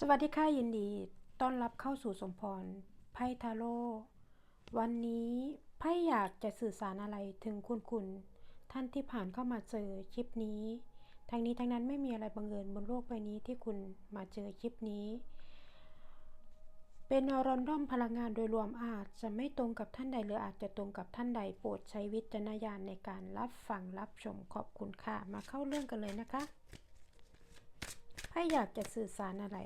สวัสดีค่ะยินดี ต้อนรับเข้าสู่สมพรไพ่ทาโร่วันนี้ไพ่อยากจะสื่อสารอะไรถึงคุณคุณ ท่านที่ผ่านเข้ามาเจอคลิปนี้ ทั้งนี้ทั้งนั้นไม่มีอะไรบังเอิญบนโลกใบนี้ที่คุณมาเจอคลิปนี้ เป็นรอนดอมพลังงานโดยรวมอาจจะไม่ตรงกับท่านใดหรืออาจจะตรงกับท่านใดโปรดใช้วิจารณญาณในการรับฟังรับชมขอบคุณค่ะ มาเข้าเรื่องกันเลยนะคะไพ่อยากจะสื่อสารอะไร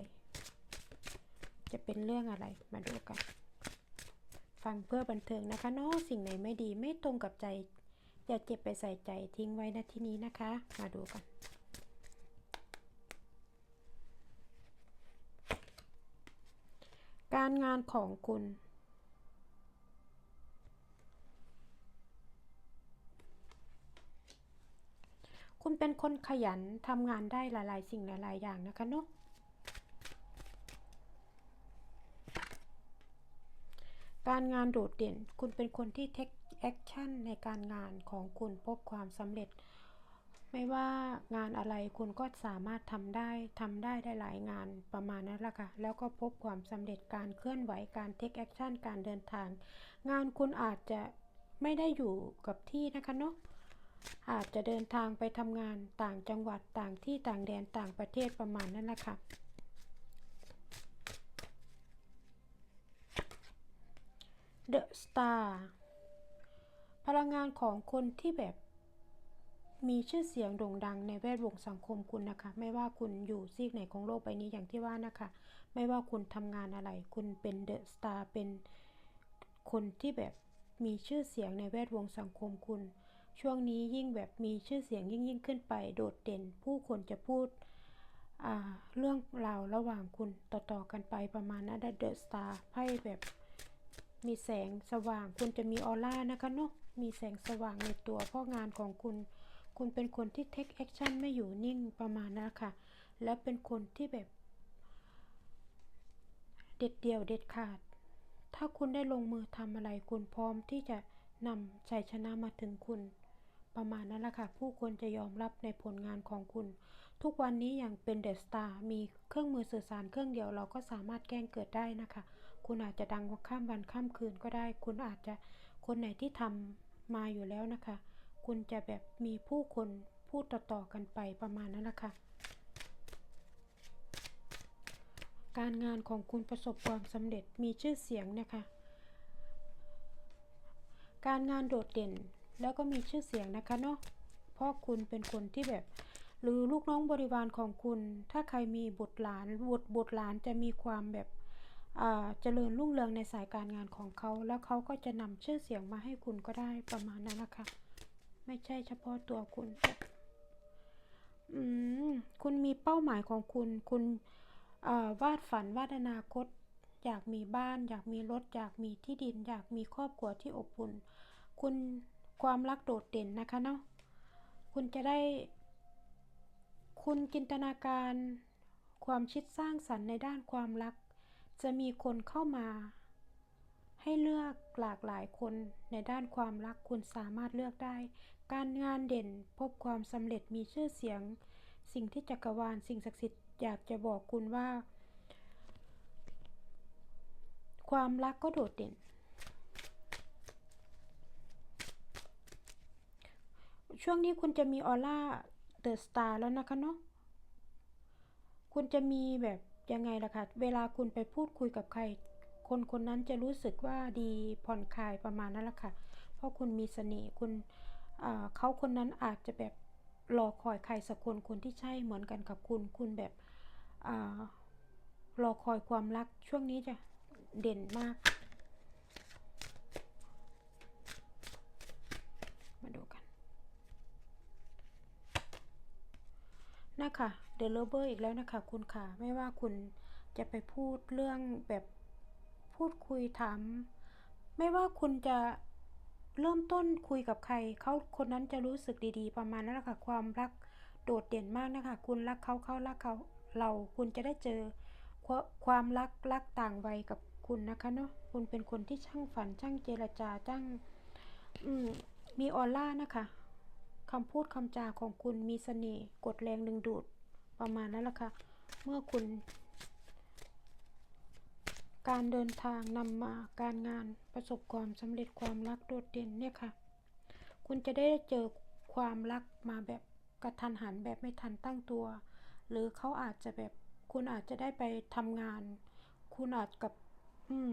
จะเป็นเรื่องอะไรมาดูกัน ฟังเพื่อบันเทิงนะคะเนาะสิ่งไหนไม่ดีไม่ตรงกับใจ อย่าเก็บไปใส่ใจทิ้งไว้ณที่นี้นะคะ มาดูกันการงานของคุณ คุณเป็นคนขยันทำงานได้หลายๆ สิ่งหลาย ๆ อย่างนะคะเนาะ การงานโดดเด่น คุณเป็นคนที่เทคแอคชั่นในการงานของคุณพบความสำเร็จ ไม่ว่างานอะไรคุณก็สามารถทำได้ทำได้ได้หลายงานประมาณนั้นละค่ะ แล้วก็พบความสำเร็จการเคลื่อนไหวการเทคแอคชั่นการเดินทาง งานคุณอาจจะไม่ได้อยู่กับที่นะคะเนาะอาจจะเดินทางไปทำงานต่างจังหวัดต่างที่ต่างแดนต่างประเทศประมาณนั้นละค่ะ The Star พลังงานของคนที่แบบมีชื่อเสียงโด่งดังในแวดวงสังคมคุณนะคะ ไม่ว่าคุณอยู่ซีกไหนของโลกใบนี้อย่างที่ว่านะคะ ไม่ว่าคุณทำงานอะไร คุณเป็นเดอะสตาร์เป็นคนที่แบบมีชื่อเสียงในแวดวงสังคมคุณ ช่วงนี้ยิ่งแบบมีชื่อเสียงยิ่งยิ่งขึ้นไป โดดเด่น ผู้คนจะพูดเรื่องราวระหว่างคุณต่อๆกันไปประมาณนั้นเดอะสตาร์ไพ่แบบ มีแสงสว่าง คุณจะมีออร่านะคะเนาะมีแสงสว่างในตัวเพราะงานของคุณ คุณเป็นคนที่เทคแอคชั่นไม่อยู่นิ่งประมาณนั้นค่ะ และเป็นคนที่แบบ เด็ดเดี่ยวเด็ดขาด ถ้าคุณได้ลงมือทำอะไร คุณพร้อมที่จะนำชัยชนะมาถึงคุณประมาณนั้นแหละค่ะ ผู้คนจะยอมรับในผลงานของคุณ ทุกวันนี้อย่างเป็นเดอะสตาร์มีเครื่องมือสื่อสารเครื่องเดียวเราก็สามารถแกล้งเกิดได้นะคะ คุณอาจจะดังว่าข้ามวันข้ามคืนก็ได้ คุณอาจจะคนไหนที่ทำมาอยู่แล้วนะคะ คุณจะแบบมีผู้คนพูดต่อๆกันไปประมาณนั้นแหละค่ะการงานของคุณประสบความสำเร็จมีชื่อเสียงนะคะ การงานโดดเด่นแล้วก็มีชื่อเสียงนะคะเนาะ เพราะคุณเป็นคนที่แบบ หรือลูกน้องบริวารของคุณ ถ้าใครมีบุตรหลานบุตรบุตรหลานจะมีความแบบ เจริญรุ่งเรืองในสายการงานของเขา แล้วเขาก็จะนำชื่อเสียงมาให้คุณก็ได้ประมาณนั้นนะคะ ไม่ใช่เฉพาะตัวคุณอืมคุณมีเป้าหมายของคุณ คุณวาดฝันวาดอนาคต อยากมีบ้าน อยากมีรถ อยากมีที่ดิน อยากมีครอบครัวที่อบอุ่น คุณความรักโดดเด่นนะคะเนาะคุณจะได้ คุณจินตนาการความคิดสร้างสรรค์ในด้านความรัก จะมีคนเข้ามา ให้เลือกหลากหลายคนในด้านความรักคุณสามารถเลือกได้ การงานเด่นพบความสำเร็จมีชื่อเสียง สิ่งที่จักรวาลสิ่งศักดิ์สิทธิ์อยากจะบอกคุณว่า ความรักก็โดดเด่น ช่วงนี้คุณจะมีออร่าเดอะสตาร์แล้วนะคะเนาะคุณจะมีแบบ ยังไงล่ะคะเวลาคุณไปพูดคุยกับใคร คนคนนั้นจะรู้สึกว่าดีผ่อนคลายประมาณนั้นแหละค่ะ เพราะคุณมีเสน่ห์คุณเขาคนนั้นอาจจะแบบรอคอยใครสักคนคนที่ใช่เหมือนกันกับคุณ คุณแบบอรอคอยความรักช่วงนี้จะเด่นมาก มาดูกัน นะคะเดลเบอร์อีกแล้วนะคะ คุณค่ะ ไม่ว่าคุณจะไปพูดเรื่องแบบพูดคุยถามไม่ว่าคุณจะเริ่มต้นคุยกับใครเขาคนนั้นจะรู้สึกดีๆ ประมาณนั้นแหละค่ะ ความรักโดดเด่นมากนะคะ คุณรักเขาเขารักเขาเราคุณจะได้เจอความรักรักต่างวัยกับคุณนะคะเนาะคุณเป็นคนที่ช่างฝันช่างเจรจาช่างมีออร่านะคะ คำพูดคำจาของคุณมีเสน่ห์กดแรงดึงดูดประมาณนั้นแหละค่ะ เมื่อคุณ การเดินทางนำมาการงานประสบความสำเร็จความรักโดดเด่นเนี่ยค่ะ คุณจะได้เจอความรักมาแบบกระทันหันแบบไม่ทันตั้งตัว หรือเขาอาจจะแบบคุณอาจจะได้ไปทำงาน คุณอาจกับ อืม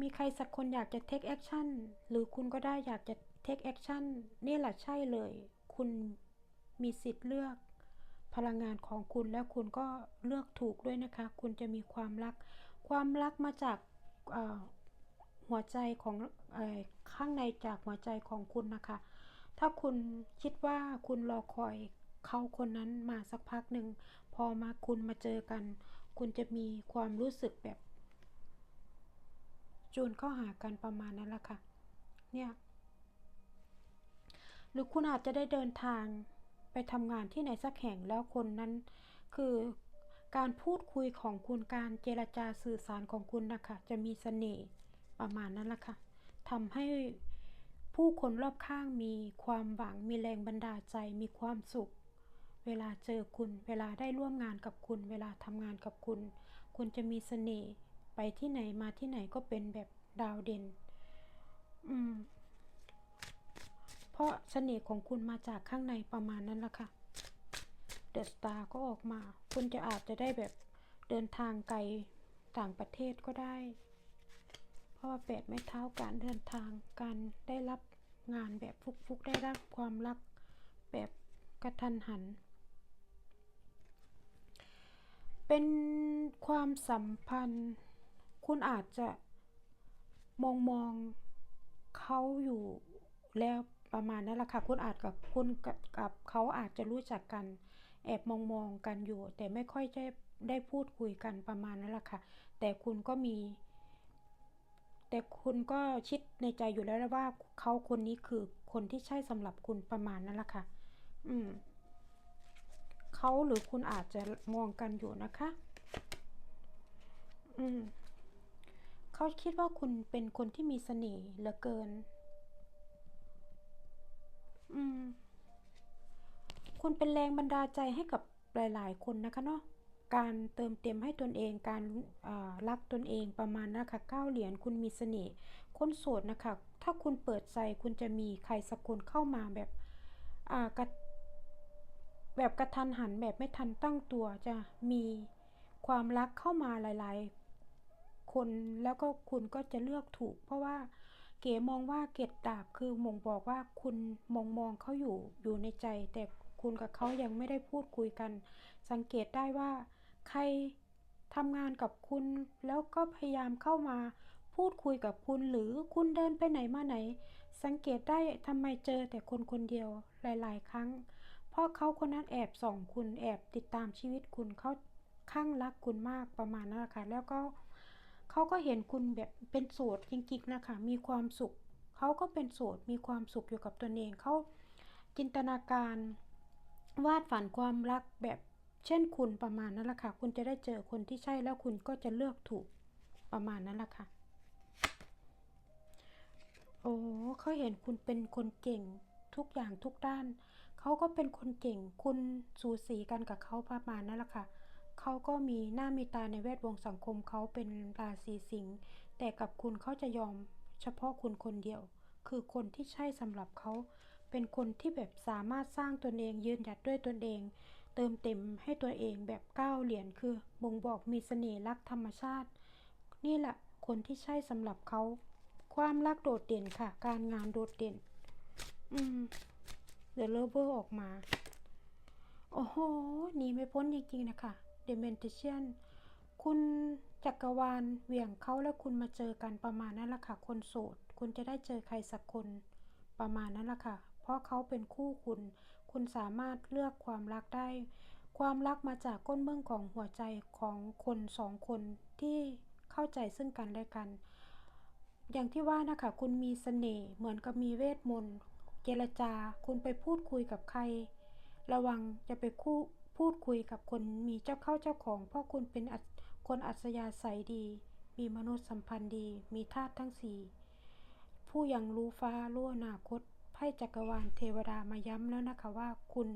มีใครสักคนอยากจะ take action หรือคุณก็ได้อยากจะ take action นี่แหละใช่เลย คุณมีสิทธิ์เลือก พลังงานของคุณแล้วคุณก็เลือกถูกด้วยนะคะ คุณจะมีความรัก ความรักมาจากหัวใจของอข้างในจากหัวใจของคุณนะคะ ถ้าคุณคิดว่าคุณรอคอยเขาคนนั้นมาสักพักหนึ่ง พอมาคุณมาเจอกัน คุณจะมีความรู้สึกแบบ จูนเข้าหากันประมาณนั้นแหละค่ะ เนี่ย หรือคุณอาจจะได้เดินทางไปทำงานที่ไหนสักแห่งแล้วคนนั้น คือการพูดคุยของคุณการเจรจาสื่อสารของคุณนะคะจะมีเสน่ห์ประมาณนั้นแหละค่ะทำให้ผู้คนรอบข้างมีความหวังมีแรงบันดาลใจมีความสุข เวลาเจอคุณ เวลาได้ร่วมงานกับคุณ เวลาทำงานกับคุณ คุณจะมีเสน่ห์ไปที่ไหนมาที่ไหนก็เป็นแบบดาวเด่น อืม ราะเสน่ห์ของคุณมาจากข้างในประมาณนั้นละค่ะเดอะสตาร์ก็ออกมา คุณจะอาจจะได้แบบเดินทางไกลต่างประเทศก็ได้ เพราะว่าแปดไม้เท้าการเดินทางการได้รับงานแบบฟุกๆได้รับความรักแบบกระทันหัน เป็นความสัมพันธ์ คุณอาจจะมองมองเขาอยู่แล้ว ประมาณนั้นแหละค่ะคุณอาจกับคุณกับกบเขาอาจจะรู้จักกัน แอบมองมองกันอยู่ แต่ไม่ค่อยจะได้พูดคุยกันประมาณนั้นแหละค่ะ แต่คุณก็มี แต่คุณก็คิดในใจอยู่แล้วว่าเขาคนนี้คือคนที่ใช่สำหรับคุณประมาณนั้นแหละค่ะ อืมเขาหรือคุณอาจจะมองกันอยู่นะคะ อืมเขาคิดว่าคุณเป็นคนที่มีเสน่ห์เหลือเกิน คุณเป็นแรงบันดาลใจให้กับหลาย ๆ คนนะคะเนาะการเติมเต็มให้ตนเอง การรักตนเองประมาณนะคะเก้าเหรียญคุณมีเสน่ห์คนโสดนะคะ ถ้าคุณเปิดใจคุณจะมีใครสักคนเข้ามาแบบกระแบบกระทันหันแบบไม่ทันตั้งตัวจะมีความรักเข้ามาหลาย ๆ คนแล้วก็คุณก็จะเลือกถูก เพราะว่า เก๋มองว่าเกตดาบคือมงบอกว่าคุณมองมองเขาอยู่อยู่ในใจ แต่คุณกับเขายังไม่ได้พูดคุยกัน สังเกตได้ว่า ใครทำงานกับคุณ แล้วก็พยายามเข้ามา พูดคุยกับคุณหรือคุณเดินไปไหนมาไหน สังเกตได้ทำไมเจอแต่คนคนเดียวหลาย ๆ ครั้ง เพราะเขาคนนั้นแอบส่องคุณแอบติดตามชีวิตคุณเขาข้างรักคุณมากประมาณนั้นแหละค่ะแล้วก็ เขาก็เห็นคุณแบบเป็นโสดจริงๆนะคะมีความสุข เขาก็เป็นโสดมีความสุขอยู่กับตนเองเขาจินตนาการวาดฝันความรักแบบเช่นคุณประมาณนั้นแหละค่ะ คุณจะได้เจอคนที่ใช่แล้วคุณก็จะเลือกถูกประมาณนั้นแหละค่ะ โอ้เขาเห็นคุณเป็นคนเก่งทุกอย่างทุกด้าน เขาก็เป็นคนเก่ง คุณสูสีกันกับเขาประมาณนั้นแหละค่ะ เขาก็มีหน้ามีตาในแวดวงสังคมเขาเป็นราศีสิงห์แต่กับคุณเขาจะยอมเฉพาะคุณคนเดียว คือคนที่ใช่สำหรับเขาเป็นคนที่แบบสามารถสร้างตนเองยืนหยัดด้วยตนเอง เติมเต็มให้ตัวเองแบบก้าวเหรียญคือบ่งบอกมีเสน่ห์รักธรรมชาติ นี่แหละคนที่ใช่สำหรับเขา ความรักโดดเด่นค่ะ การงานโดดเด่น อืมเดอะเลเวอร์ออกมา โอ้โหหนีไม่พ้นจริงๆนะคะ เมนเทเชคุณจักรวาลเหวี่ยงเขาแล้วคุณมาเจอกันประมาณนั้นแหละค่ะ คนโสด คุณจะได้เจอใครสักคนประมาณนั้นแหละค่ะ เพราะเขาเป็นคู่คุณ คุณสามารถเลือกความรักได้ ความรักมาจากก้นเบื้องของหัวใจของคนสองคนที่เข้าใจซึ่งกันและกัน อย่างที่ว่านะคะ คุณมีเสน่ห์เหมือนกับมีเวทมนต์ เจรจา คุณไปพูดคุยกับใคร ระวังจะไปคู่ พูดคุยกับคนมีเจ้าเข้าเจ้าของ เพราะคุณเป็นคนอัศยาศัยดี มีมนุษยสัมพันธ์ดี มีธาตุทั้งสี่ ผู้ยังรู้ฟ้ารู้อนาคตไพ่จักรวาลเทวดามาย้ำแล้วนะคะว่าคุณ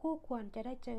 คู่ควรจะได้เจอ